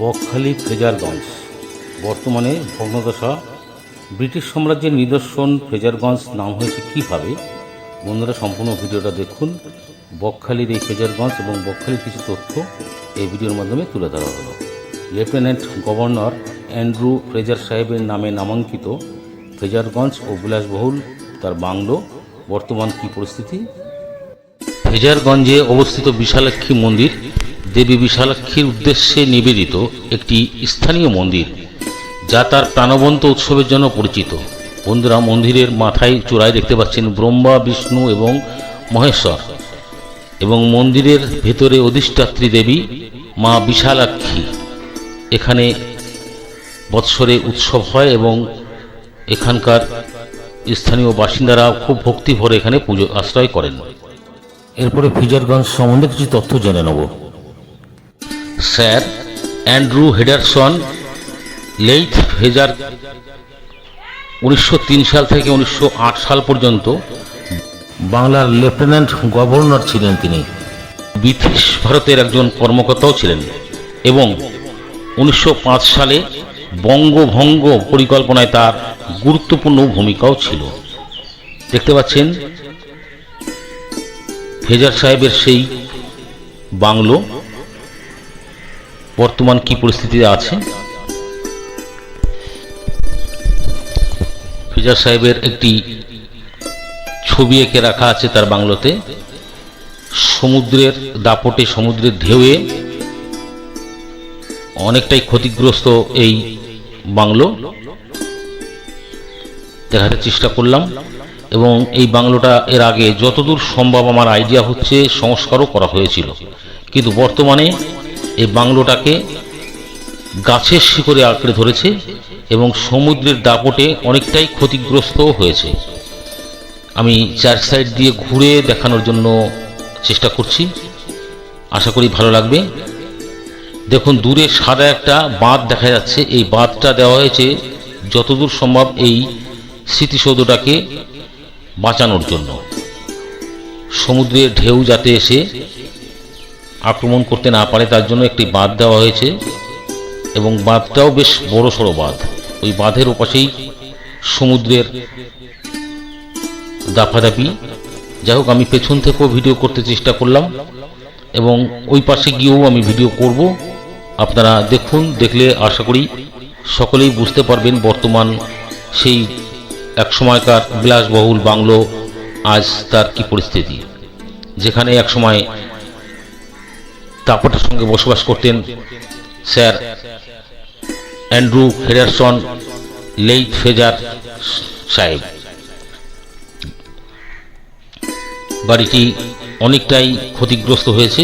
বকখালি ফ্রেজারগঞ্জ বর্তমানে ভগ্নদশা, ব্রিটিশ সাম্রাজ্যের নিদর্শন ফ্রেজারগঞ্জ নাম হয়েছে কীভাবে? বন্ধুরা, সম্পূর্ণ ভিডিওটা দেখুন। বকখালির এই ফ্রেজারগঞ্জ এবং বকখালির কিছু তথ্য এই ভিডিওর মাধ্যমে তুলে ধরা হলো। লেফটেন্যান্ট গভর্নর অ্যান্ড্রু ফ্রেজার সাহেবের নামে নামাঙ্কিত ফ্রেজারগঞ্জ ও বিলাসবহুল তার বাংলো। বর্তমান কী পরিস্থিতি? ফেজারগঞ্জে অবস্থিত বিশালাক্ষী মন্দির দেবী বিশালাক্ষীর উদ্দেশ্যে নিবেদিত একটি স্থানীয় মন্দির, যা তার প্রাণবন্ত উৎসবের জন্য পরিচিত। বন্ধুরা, মন্দিরের মাথায় চূড়ায় দেখতে পাচ্ছেন ব্রহ্মা, বিষ্ণু এবং মহেশ্বর এবং মন্দিরের ভেতরে অধিষ্ঠাত্রী দেবী মা বিশালাক্ষী। এখানে বৎসরে উৎসব হয় এবং এখানকার স্থানীয় বাসিন্দারা খুব ভক্তি ভরে এখানে পুজো আশ্রয় করেন। এরপরে ফিজারগঞ্জ সম্বন্ধে কিছু তথ্য জেনে নেব। স্যার অ্যান্ড্রু হেডারসন, লেইথ হেজার উনিশশো তিন সাল থেকে উনিশশো আট সাল পর্যন্ত বাংলার লেফটেন্যান্ট গভর্নর ছিলেন তিনি। ব্রিটিশ ভারতের একজন কর্মকর্তাও ছিলেন এবং উনিশশো পাঁচ সালে বঙ্গভঙ্গ পরিকল্পনায় তার গুরুত্বপূর্ণ ভূমিকাও ছিল। দেখতে পাচ্ছেন? ফেজার সাহেবের সেই বাংলো বর্তমান কি পরিস্থিতিতে আছে? ফেজার সাহেবের একটি ছবি এঁকে রাখা আছে তার বাংলোতে। সমুদ্রের দাপটে সমুদ্রের ঢেউয়ে অনেকটাই ক্ষতিগ্রস্ত এই বাংলো। দেখাতে চেষ্টা করলাম এবং এই বাংলোটা এর আগে যতদূর সম্ভব আমার আইডিয়া হচ্ছে সংস্কারও করা হয়েছিল। কিন্তু বর্তমানে এই বাংলোটাকে গাছের শিকড়ে আঁকড়ে ধরেছে এবং সমুদ্রের দাপটে অনেকটাই ক্ষতিগ্রস্ত হয়েছে। আমি চার সাইড দিয়ে ঘুরে দেখানোর জন্য চেষ্টা করছি। আশা করি ভালো লাগবে। দেখুন, দূরে সাদা একটা বাঁধ দেখা যাচ্ছে। এই বাঁধটা দেওয়া হয়েছে যতদূর সম্ভব এই স্মৃতিসৌধটাকে বাঁচানোর জন্য। সমুদ্রের ঢেউ যাতে এসে আক্রমণ করতে না পারে, তার জন্য একটি বাঁধ দেওয়া হয়েছে এবং বাঁধটাও বেশ বড় সড়ো বাঁধ। ওই বাঁধের ওপাশেই সমুদ্রের দাফাদাপি যাই হোক, আমি পেছন থেকেও ভিডিও করতে চেষ্টা করলাম এবং ওই পাশে গিয়েও আমি ভিডিও করব। আপনারা দেখুন, দেখলে আশা করি সকলেই বুঝতে পারবেন বর্তমান সেই এক সময়কার বিলাসবহুল বাংলো আজ তার কি পরিস্থিতি। যেখানে এক সময় তাপটের সঙ্গে বসবাস করতেন sir Andrew Henderson Leith Fraser সাহেব। বাড়িটি অনেকটাই ক্ষতিগ্রস্ত হয়েছে।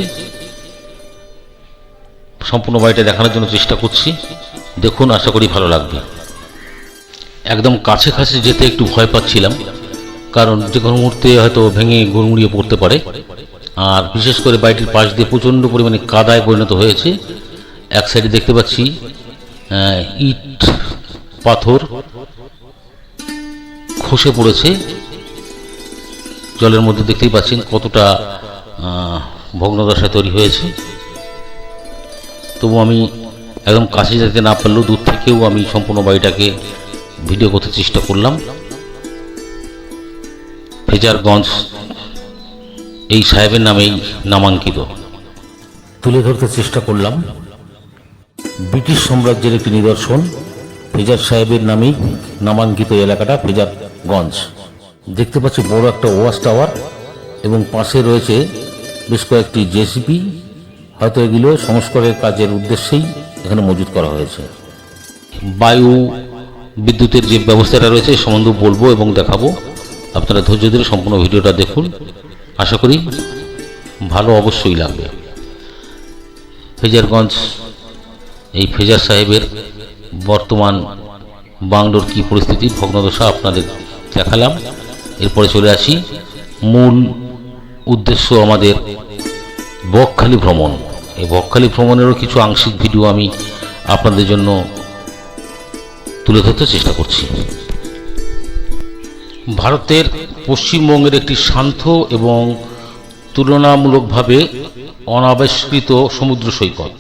সম্পূর্ণ বাড়িটা দেখানোর জন্য চেষ্টা করছি। দেখুন, আশা করি ভালো লাগবে। একদম কাছে কাছে যেতে একটু ভয় পাচ্ছিলাম, কারণ যে কোনো মুহূর্তে হয়তো ভেঙে গুড়মুড়িয়ে পড়তে পারে। আর বিশেষ করে বাড়িটির পাশ দিয়ে প্রচণ্ড পরিমাণে কাদায় পরিণত হয়েছে। এক সাইডে দেখতে পাচ্ছি ইট, পাথর খসে পড়েছে। জলের মধ্যে দেখতেই পাচ্ছেন কতটা ভগ্নদশায় তৈরি হয়েছে। তবু আমি একদম কাছে যেতে না পারলেও দূর থেকেও আমি সম্পূর্ণ বাড়িটাকে ভিডিও করতে চেষ্টা করলাম। ফেজারগঞ্জ এই সাহেবের নামেই নামাঙ্কিত। তুলে ধরতে চেষ্টা করলাম। ব্রিটিশ সাম্রাজ্যের একটি নিদর্শন ফেজার সাহেবের নামেই নামাঙ্কিত এলাকাটা ফেজারগঞ্জ। দেখতে পাচ্ছি বড় একটা ওয়াশ টাওয়ার এবং পাশে রয়েছে বেশ কয়েকটি জেসিপি। হয়তো এগুলো সংস্কারের কাজের উদ্দেশ্যেই এখানে মজুত করা হয়েছে। বায়ু বিদ্যুতের যে ব্যবস্থাটা রয়েছে সম্বন্ধে বলব এবং দেখাবো। আপনারা ধৈর্য ধরে সম্পূর্ণ ভিডিওটা দেখুন। আশা করি ভালো অবশ্যই লাগবে। ফেজারগঞ্জ, এই ফেজার সাহেবের বর্তমান বাংলোর কি পরিস্থিতি, ভগ্নদশা আপনাদের দেখালাম। এরপরে চলে আসি, মূল উদ্দেশ্য আমাদের বকখালি ভ্রমণ। এই বকখালি ভ্রমণেরও কিছু আংশিক ভিডিও আমি আপনাদের জন্য তুলে ধরতে চেষ্টা করছি। ভারতের পশ্চিমবঙ্গের একটি শান্ত এবং তুলনামূলকভাবে অনাবিষ্কৃত সমুদ্র সৈকত।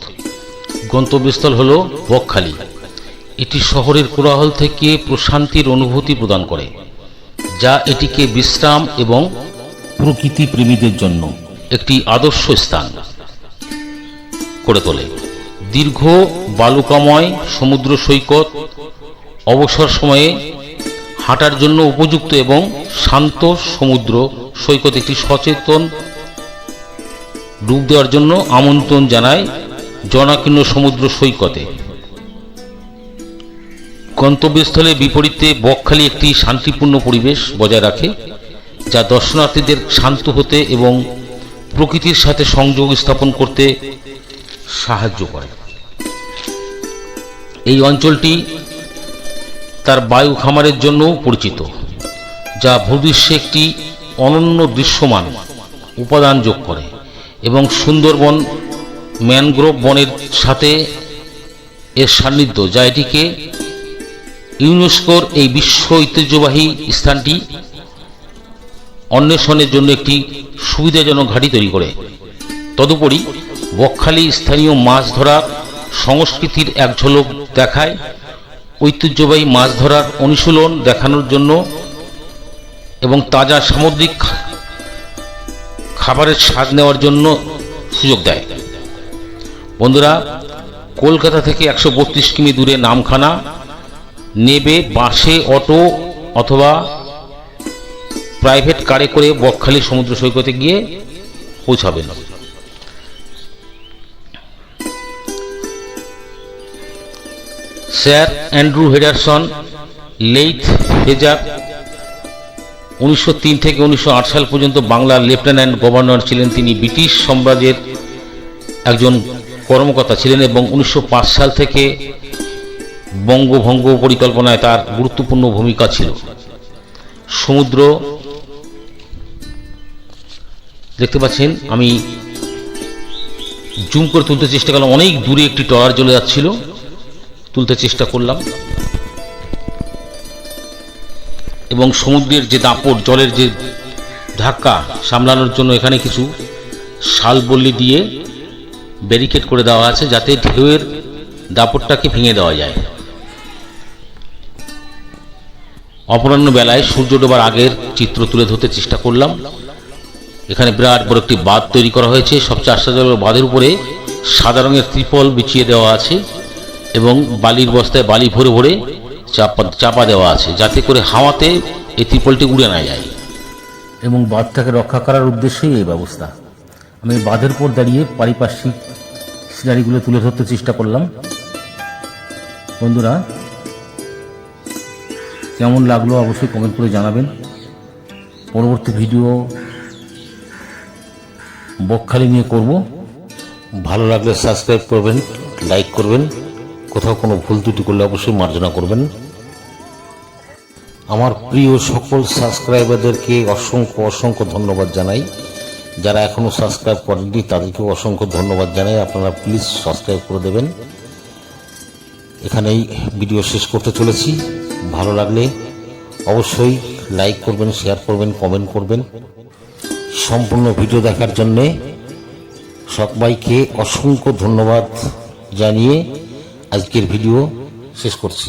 গন্তব্যস্থল হল বকখালি। এটি শহরের কোলাহল থেকে প্রশান্তির অনুভূতি প্রদান করে, যা এটিকে বিশ্রাম এবং প্রকৃতি প্রেমীদের জন্য একটি আদর্শ স্থান করে তোলে। দীর্ঘ বালুকাময় সমুদ্র সৈকত অবসর সময়ে হাঁটার জন্য উপযুক্ত এবং শান্ত সমুদ্র সৈকত একটি সচেতন ডুব দেওয়ার জন্য আমন্ত্রণ জানায় জনাকীর্ণ সমুদ্র সৈকতে। গন্তব্যস্থলের বিপরীতে বকখালি একটি শান্তিপূর্ণ পরিবেশ বজায় রাখে, যা দর্শনার্থীদের শান্ত হতে এবং প্রকৃতির সাথে সংযোগ স্থাপন করতে সাহায্য করে। এই অঞ্চলটি তার বায়ু খামারের জন্যও পরিচিত, যা ভূদৃশ্যে একটি অনন্য দৃশ্যমান উপাদান যোগ করে এবং সুন্দরবন ম্যানগ্রোভ বনের সাথে এর সান্নিধ্য, যা এটিকে ইউনেস্কোর এই বিশ্ব ঐতিহ্যবাহী স্থানটি অন্বেষণের জন্য একটি সুবিধাজনক ঘাঁটি তৈরি করে। তদুপরি বকখালি স্থানীয় মাছ ধরার সংস্কৃতির এক ঝলক দেখায় ঐতিহ্যবাহী মাছ ধরার অনুশীলন দেখানোর জন্য এবং তাজা সামুদ্রিক খাবারের স্বাদ নেওয়ার জন্য সুযোগ দেয়। বন্ধুরা, কলকাতা থেকে একশো বত্রিশ কিমি দূরে নামখানা, নেবে বাসে অটো অথবা প্রাইভেট কারে করে বকখালি সমুদ্র সৈকতে গিয়ে পৌঁছাবেন। Sir Andrew Henderson, Leith Fraser উনিশশো থেকে উনিশশো আট সাল পর্যন্ত বাংলার লেফটেন্যান্ট গভর্নর ছিলেন তিনি। ব্রিটিশ সাম্রাজ্যের একজন কর্মকর্তা ছিলেন এবং উনিশশো পাঁচ সাল থেকে বঙ্গভঙ্গ পরিকল্পনায় তার গুরুত্বপূর্ণ ভূমিকা ছিল। সমুদ্র, দেখতে পাচ্ছেন, আমি জুম করে তুলতে চেষ্টা করলাম, অনেক দূরে একটি ট্রলার চলে যাচ্ছিল। তুলতে চেষ্টা করলাম। এবং সমুদ্রের যে দাপট, জলের যে ধাক্কা সামলানোর জন্য এখানে কিছু শালবল্লি দিয়ে ব্যারিকেড করে দেওয়া আছে যাতে ঢেউয়ের দাপটটাকে ভেঙে দেওয়া যায়। অপরাহ্ন বেলায় সূর্য ডোবার আগের চিত্র তুলে ধরতে চেষ্টা করলাম। এখানে বিরাট বড় একটি বাঁধ তৈরি করা হয়েছে। সবচেয়ে আশ্চর্য বাঁধের উপরে সাদা রঙের ত্রিপল বিছিয়ে দেওয়া আছে। এবং বালির বস্তায় বালি ভরে ভরে চাপা চাপা দেওয়া আছে, যাতে করে হাওয়াতে এই ত্রিপলটি উড়ে না যায়। এবং বাঁধটাকে রক্ষা করার উদ্দেশ্যেই এই ব্যবস্থা। আমি বাঁধের উপর দাঁড়িয়ে পারিপার্শ্বিক সিনারিগুলো তুলে ধরতে চেষ্টা করলাম। বন্ধুরা, কেমন লাগল অবশ্যই কমেন্ট করে জানাবেন। পরবর্তী ভিডিও বকখালি নিয়ে করব। ভালো লাগলে সাবস্ক্রাইব করবেন লাইক করবেন। কোথাও কোনো ভুল ত্রুটি করলে অবশ্যই মার্জনা করবেন। আমার প্রিয় সকল সাবস্ক্রাইবারদেরকে অসংখ্য অসংখ্য ধন্যবাদ জানাই। যারা এখনও সাবস্ক্রাইব করেননি, তাদেরকেও অসংখ্য ধন্যবাদ জানাই। আপনারা প্লিজ সাবস্ক্রাইব করে দেবেন। এখানেই ভিডিও শেষ করতে চলেছি। ভালো লাগলে অবশ্যই লাইক করবেন, শেয়ার করবেন, কমেন্ট করবেন। সম্পূর্ণ ভিডিও দেখার জন্যে সবাইকে অসংখ্য ধন্যবাদ জানিয়ে আজকের ভিডিও শেষ করছি।